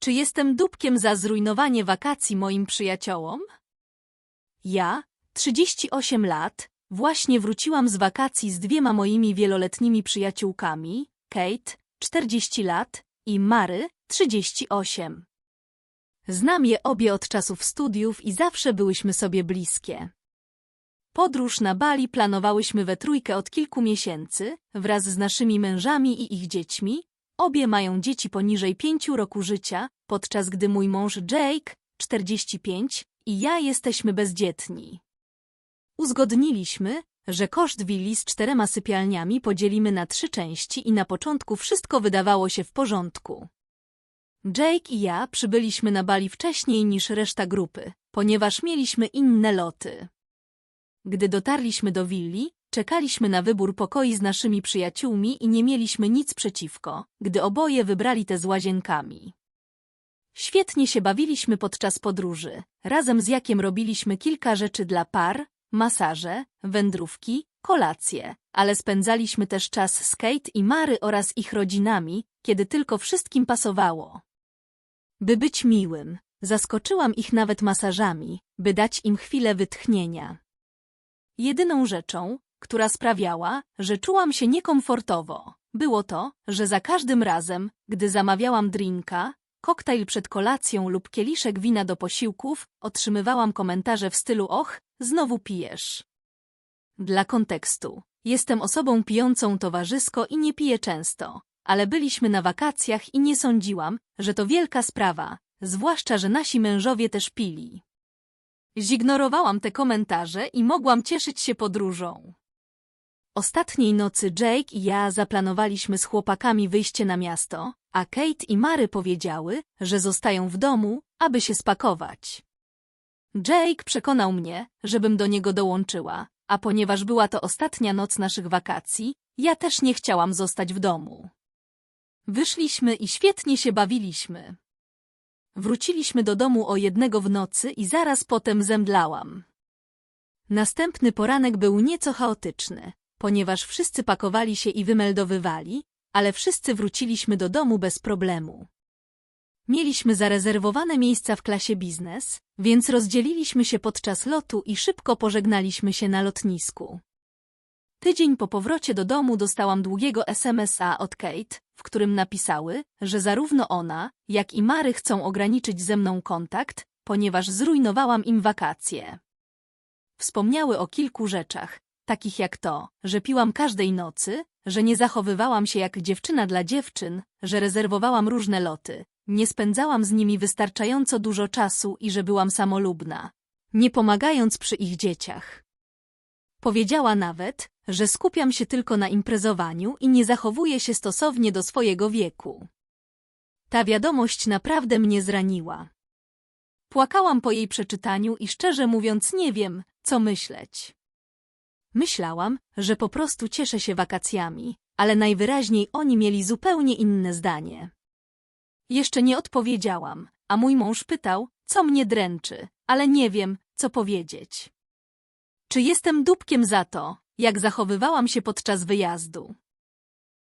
Czy jestem dupkiem za zrujnowanie wakacji moim przyjaciołom? Ja, 38 lat, właśnie wróciłam z wakacji z dwiema moimi wieloletnimi przyjaciółkami, Kate, 40 lat, i Mary, 38. Znam je obie od czasów studiów i zawsze byłyśmy sobie bliskie. Podróż na Bali planowałyśmy we trójkę od kilku miesięcy, wraz z naszymi mężami i ich dziećmi. Obie mają dzieci poniżej pięciu roku życia, podczas gdy mój mąż Jake, 45, i ja jesteśmy bezdzietni. Uzgodniliśmy, że koszt willi z czterema sypialniami podzielimy na trzy części i na początku wszystko wydawało się w porządku. Jake i ja przybyliśmy na Bali wcześniej niż reszta grupy, ponieważ mieliśmy inne loty. Gdy dotarliśmy do willi, czekaliśmy na wybór pokoi z naszymi przyjaciółmi i nie mieliśmy nic przeciwko, gdy oboje wybrali te z łazienkami. Świetnie się bawiliśmy podczas podróży. Razem z Jakiem robiliśmy kilka rzeczy dla par, masaże, wędrówki, kolacje, ale spędzaliśmy też czas z Kate i Mary oraz ich rodzinami, kiedy tylko wszystkim pasowało. By być miłym, zaskoczyłam ich nawet masażami, by dać im chwilę wytchnienia. Jedyną rzeczą, która sprawiała, że czułam się niekomfortowo, było to, że za każdym razem, gdy zamawiałam drinka, koktajl przed kolacją lub kieliszek wina do posiłków, otrzymywałam komentarze w stylu och, znowu pijesz. Dla kontekstu, jestem osobą pijącą towarzysko i nie piję często, ale byliśmy na wakacjach i nie sądziłam, że to wielka sprawa, zwłaszcza, że nasi mężowie też pili. Zignorowałam te komentarze i mogłam cieszyć się podróżą. Ostatniej nocy Jake i ja zaplanowaliśmy z chłopakami wyjście na miasto, a Kate i Mary powiedziały, że zostają w domu, aby się spakować. Jake przekonał mnie, żebym do niego dołączyła, a ponieważ była to ostatnia noc naszych wakacji, ja też nie chciałam zostać w domu. Wyszliśmy i świetnie się bawiliśmy. Wróciliśmy do domu o jednego w nocy i zaraz potem zemdlałam. Następny poranek był nieco chaotyczny, ponieważ wszyscy pakowali się i wymeldowywali, ale wszyscy wróciliśmy do domu bez problemu. Mieliśmy zarezerwowane miejsca w klasie biznes, więc rozdzieliliśmy się podczas lotu i szybko pożegnaliśmy się na lotnisku. Tydzień po powrocie do domu dostałam długiego SMS-a od Kate, w którym napisały, że zarówno ona, jak i Mary chcą ograniczyć ze mną kontakt, ponieważ zrujnowałam im wakacje. Wspomniały o kilku rzeczach, takich jak to, że piłam każdej nocy, że nie zachowywałam się jak dziewczyna dla dziewczyn, że rezerwowałam różne loty, nie spędzałam z nimi wystarczająco dużo czasu i że byłam samolubna, nie pomagając przy ich dzieciach. Powiedziała nawet, że skupiam się tylko na imprezowaniu i nie zachowuję się stosownie do swojego wieku. Ta wiadomość naprawdę mnie zraniła. Płakałam po jej przeczytaniu i szczerze mówiąc nie wiem, co myśleć. Myślałam, że po prostu cieszę się wakacjami, ale najwyraźniej oni mieli zupełnie inne zdanie. Jeszcze nie odpowiedziałam, a mój mąż pytał, co mnie dręczy, ale nie wiem, co powiedzieć. Czy jestem dupkiem za to, jak zachowywałam się podczas wyjazdu?